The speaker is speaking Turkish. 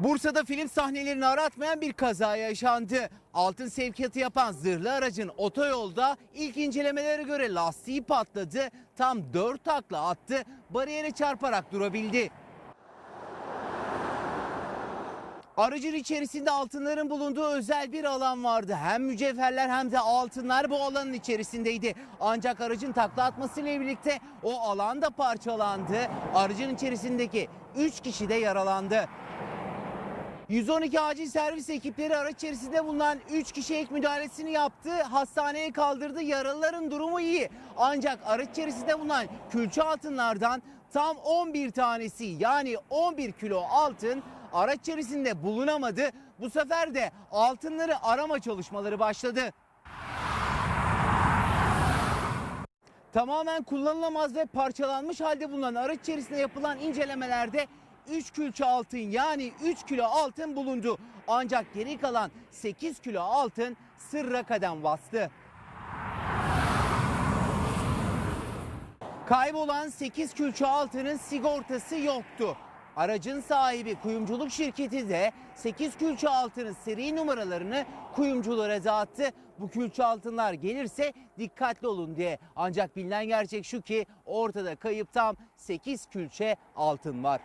Bursa'da film sahnelerini aratmayan bir kaza yaşandı. Altın sevkiyatı yapan zırhlı aracın otoyolda ilk incelemelere göre lastiği patladı. Tam 4 takla attı, bariyere çarparak durabildi. Aracın içerisinde altınların bulunduğu özel bir alan vardı. Hem mücevherler hem de altınlar bu alanın içerisindeydi. Ancak aracın takla atmasıyla birlikte o alan da parçalandı. Aracın içerisindeki 3 kişi de yaralandı. 112 acil servis ekipleri araç içerisinde bulunan 3 kişi ilk müdahalesini yaptı. Hastaneye kaldırdı. Yaralıların durumu iyi. Ancak araç içerisinde bulunan külçe altınlardan tam 11 tanesi yani 11 kilo altın araç içerisinde bulunamadı. Bu sefer de altınları arama çalışmaları başladı. Tamamen kullanılamaz ve parçalanmış halde bulunan araç içerisinde yapılan incelemelerde 3 külçe altın yani 3 kilo altın bulundu. Ancak geri kalan 8 kilo altın sırra kadem bastı. Kaybolan 8 külçe altının sigortası yoktu. Aracın sahibi kuyumculuk şirketi de 8 külçe altının seri numaralarını kuyumculara dağıttı. Bu külçe altınlar gelirse dikkatli olun diye. Ancak bilinen gerçek şu ki ortada kayıp tam 8 külçe altın var.